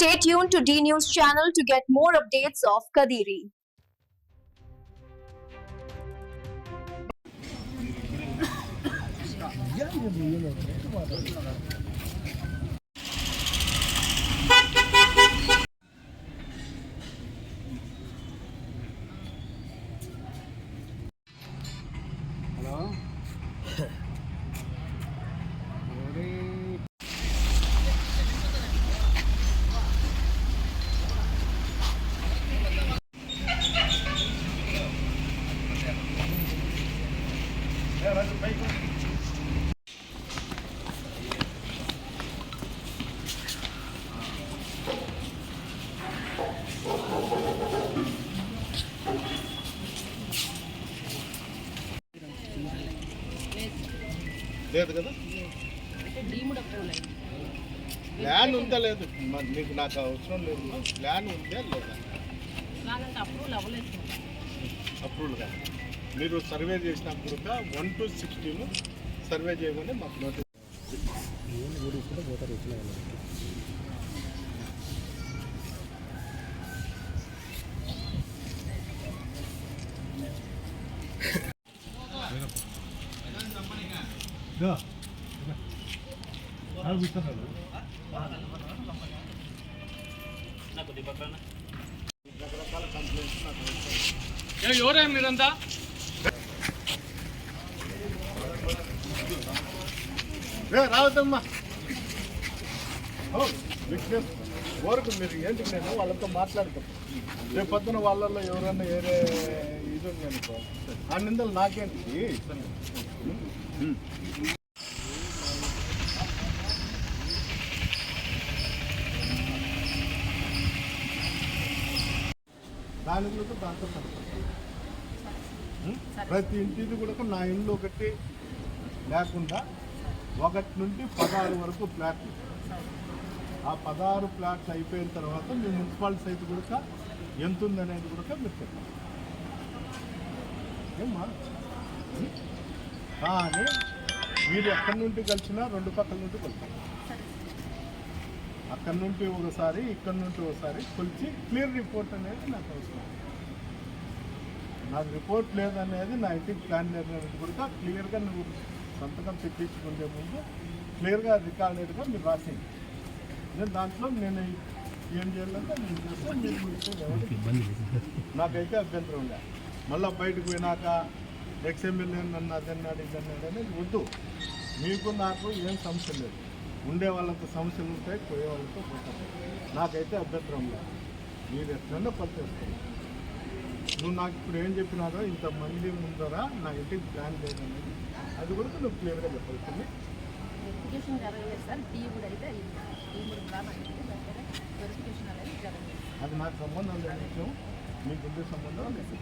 Stay tuned to D News channel to get more updates of Kadiri. లేదు కదా? Plan ఉందా లేదు? మీకు నాకు అవసరం లేదు. ప్లాన్ ఉందా లేదా? అప్రూవల్ అవ్వలేదు. సార్. అప్రూవల్ కాదు మీరు సర్వే చేసిన కూడా వన్ టు సిక్స్టీన్ సర్వే చేయమని మాకు నోటీస్ రకరకాల కంప్లైంట్స్ నాకు ఎవరే మీరంతా? రావద్దమ్మా. విట్నెస్ వరకు మీరు ఏంటి నేను వాళ్ళతో మాట్లాడతాం. రేపు పొద్దున వాళ్ళల్లో ఎవరన్నా వేరే ఇది ఉంది అనుకో ఆ నిందలు నాకేంటి? దాని గురించి దాంతో ప్రతి ఇంటిది కూడా నా ఇంట్లో ఒకటి లేకుండా ఒకటి నుండి పదహారు వరకు ప్లాట్లు ఆ పదహారు ప్లాట్లు అయిపోయిన తర్వాత మీ మున్సిపాలిటీ సైతు కూడా ఎంత ఉందనేది కూడా మీరు చెప్పాలి ఏమ్మా? కానీ మీరు ఎక్కడి నుండి కలిసినా రెండు పక్కల నుండి కొలుతారు అక్కడి నుండి ఒకసారి ఇక్కడి నుండి ఒకసారి కొలిచి క్లియర్ రిపోర్ట్ అనేది నాకు అవసరం. నాకు రిపోర్ట్ లేదనేది నా ఇంటికి ప్లాన్ లేదనేది కూడా క్లియర్గా నువ్వు సంతకం పెట్టించుకునే ముందు క్లియర్గా రికార్డెడ్గా మీరు రాసింది నేను దాంట్లో నేను ఏం చేయాలంటే నేను మీరు నాకైతే అభ్యంతరం ఉండే. మళ్ళీ బయటకు పోయినాక ఎక్స్ఎమ్మెల్యే నన్ను అదన్నాడు ఇదన్నాడు అనేది వద్దు. మీకు నాకు ఏం సమస్య లేదు. ఉండే వాళ్ళతో సమస్యలు ఉంటాయి పోయే వాళ్ళతో పోతాయి నాకైతే అభ్యంతరం లేదు. మీరు ఎట్లన్నా పనిచేస్తారు నువ్వు నాకు ఇప్పుడు ఏం చెప్పినారో ఇంతమంది ముందర నా ఇంటికి ప్లాన్ లేదనేది అది కూడా నువ్వు క్లియర్గా చెప్పాల్సింది వెరిఫికేషన్ జరగలేదు సార్. కూడా అయితే అయింది టీ కూడా ప్లాన్ అయింది. దగ్గర వెరిఫికేషన్ అనేది జరగలేదు. అది నాకు సంబంధం లేని విషయం మీకు సంబంధం లేదు